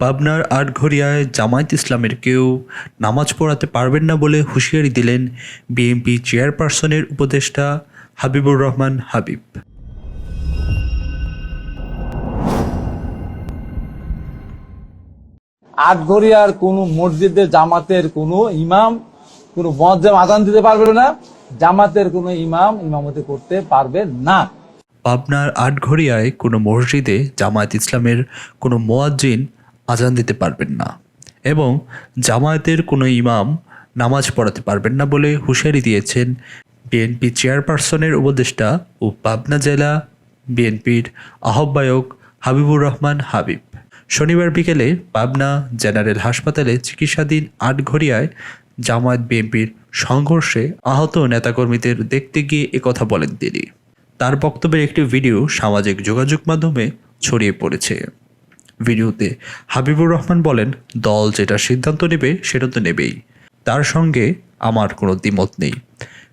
পাবনার আটঘরিয়ায় জামায়াত ইসলামের কেউ নামাজ পড়াতে পারবেন না বলে হুঁশিয়ারি দিলেন বিএনপি চেয়ারপারসনের উপদেষ্টা হাবিবুর রহমান হাবিব। আটঘরিয়ার কোন মসজিদে জামাতের কোন ইমাম কোন মজ্জাম আজান দিতে পারবে না জামাতের কোন ইমাম ইমামতি করতে পারবে না। পাবনার আটঘরিয়ায় কোনো মসজিদে জামায়াত ইসলামের কোনো মোয়াজ্জিন আজান দিতে পারবেন না এবং জামায়াতের কোনো ইমাম নামাজ পড়াতে পারবেন না বলে হুঁশিয়ারি দিয়েছেন বিএনপি চেয়ারপারসনের উপদেষ্টা ও পাবনা জেলা বিএনপির আহ্বায়ক হাবিবুর রহমান হাবিব। শনিবার বিকেলে পাবনা জেনারেল হাসপাতালে চিকিৎসাধীন আটঘরিয়ায় জামায়াত বিএনপির সংঘর্ষে আহত নেতাকর্মীদের দেখতে গিয়ে একথা বলেন তিনি। তার বক্তব্যের একটি ভিডিও সামাজিক যোগাযোগ মাধ্যমে ছড়িয়ে পড়েছে। ভিডিওতে। হাবিবুর রহমান বলেন, দল যেটা সিদ্ধান্ত নেবে, সেটা তো নেবেই। তার সঙ্গে আমার কোনো দ্বিমত নেই।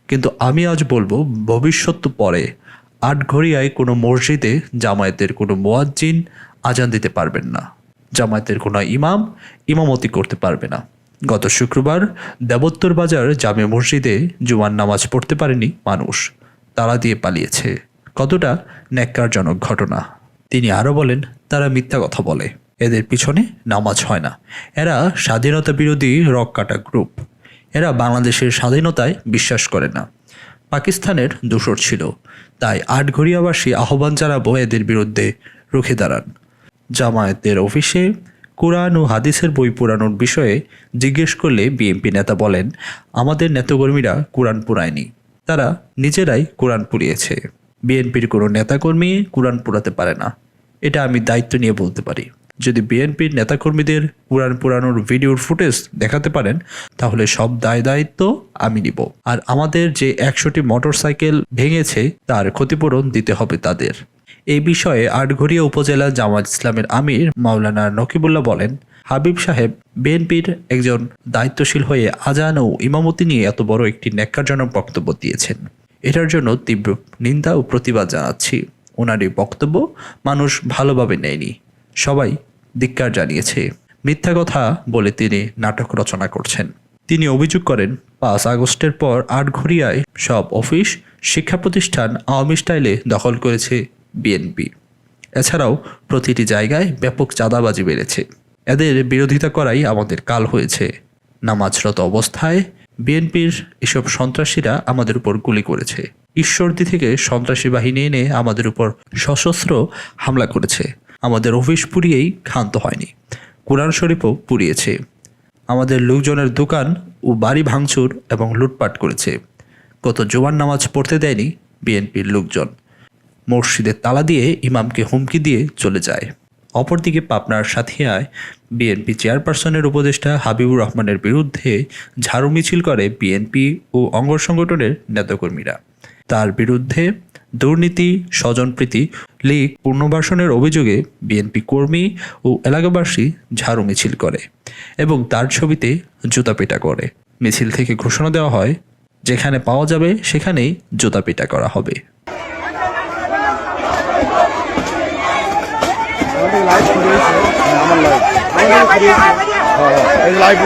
কিন্তু আমি আজ বলব, ভবিষ্যৎ পরে। আটঘরিয়ায় কোনো মসজিদে জামায়াতের কোনো মোয়াজ্জিন আজান দিতে পারবেন না। জামায়াতের কোনো ইমাম ইমামতি করতে পারবে না। গত শুক্রবার দেবোত্তর বাজার জামে মসজিদে জুমার নামাজ পড়তে পারেনি মানুষ। তারা দিয়ে পালিয়েছে। কতটা ন্যাক্কারজনক ঘটনা। তিনি আরও বলেন তারা মিথ্যা কথা বলে। এদের পিছনে নামাজ হয় না। এরা স্বাধীনতা বিরোধী রক কাটা গ্রুপ। এরা বাংলাদেশের স্বাধীনতায় বিশ্বাস করে না। পাকিস্তানের দোসর ছিল। তাই আটঘরিয়াবাসী আহ্বান জানাব এদের বিরুদ্ধে রুখে দাঁড়ান। জামায়াতের অফিসে কোরআন ও হাদিসের বই পুরানোর বিষয়ে জিজ্ঞেস করলে বিএনপি নেতা বলেন, আমাদের নেতাকর্মীরা কোরআন পুরায়নি। তারা নিজেরাই কোরআন পুড়িয়েছে। বিএনপির কোনো নেতাকর্মী কোরআন পুরাতে পারে না। এটা আমি দায়িত্ব নিয়ে বলতে পারি। যদি বিএনপির নেতাকর্মীদের কোরআন পুরানোর ভিডিওর ফুটেজ দেখাতে পারেন, তাহলে সব দায় দায়িত্ব আমি নিব। আর আমাদের যে একশোটি মোটরসাইকেল ভেঙেছে, তার ক্ষতিপূরণ দিতে হবে তাদের। এই বিষয়ে আটঘরিয়া উপজেলা জামাত ইসলামের আমির মাওলানা নকিবুল্লাহ বলেন, হাবিব সাহেব বিএনপির একজন দায়িত্বশীল হয়ে আজান ও ইমামতি নিয়ে এত বড় একটি ন্যাক্কারজনক বক্তব্য দিয়েছেন। এটার জন্য তীব্র নিন্দা ও প্রতিবাদ জানাচ্ছি। ওনার এই বক্তব্য মানুষ ভালোভাবে নেয়নি। সবাই ধিক্কার জানিয়েছে। মিথ্যা কথা বলে তিনি নাটক রচনা করছেন। তিনি অভিযোগ করেন, পাঁচ আগস্টের পর আটঘরিয়ায় সব অফিস, শিক্ষা প্রতিষ্ঠান, আওয়ামী স্টাইলে দখল করেছে বিএনপি। এছাড়াও প্রতিটি জায়গায় ব্যাপক চাঁদাবাজি বেড়েছে। এদের বিরোধিতা করাই আমাদের কাল হয়েছে। নামাজরত অবস্থায় বিএনপির এসব সন্ত্রাসীরা আমাদের উপর গুলি করেছে। ঈশ্বরদী থেকে সন্ত্রাসী বাহিনী এনে আমাদের উপর সশস্ত্র হামলা করেছে। আমাদের অফিস পুড়িয়েই ক্ষান্ত হয়নি। কোরআন শরীফও পুড়িয়েছে। আমাদের লোকজনের দোকান ও বাড়ি ভাঙচুর এবং লুটপাট করেছে। গত জোয়ান নামাজ পড়তে দেয়নি বিএনপির লোকজন। মসজিদের তালা দিয়ে ইমামকে হুমকি দিয়ে চলে যায়। অপরদিকে পাবনার সাথিয়ায় বিএনপি চেয়ারপারসনের উপদেষ্টা হাবিবুর রহমানের বিরুদ্ধে ঝাড়ু মিছিল করে বিএনপি ও অঙ্গ সংগঠনের নেতাকর্মীরা। তার বিরুদ্ধে দুর্নীতি, স্বজনপ্রীতি, লীগ, পুনর্বাসনের অভিযোগে বিএনপি কর্মী ও এলাকাবাসী ঝাড়ু মিছিল করে এবং তার ছবিতে জুতাপিটা করে। মিছিল থেকে ঘোষণা দেওয়া হয়, যেখানে পাওয়া যাবে সেখানেই জুতাপিটা করা হবে। আমাদের লাইভ করে আমার লাইভ আমাদের লাইভ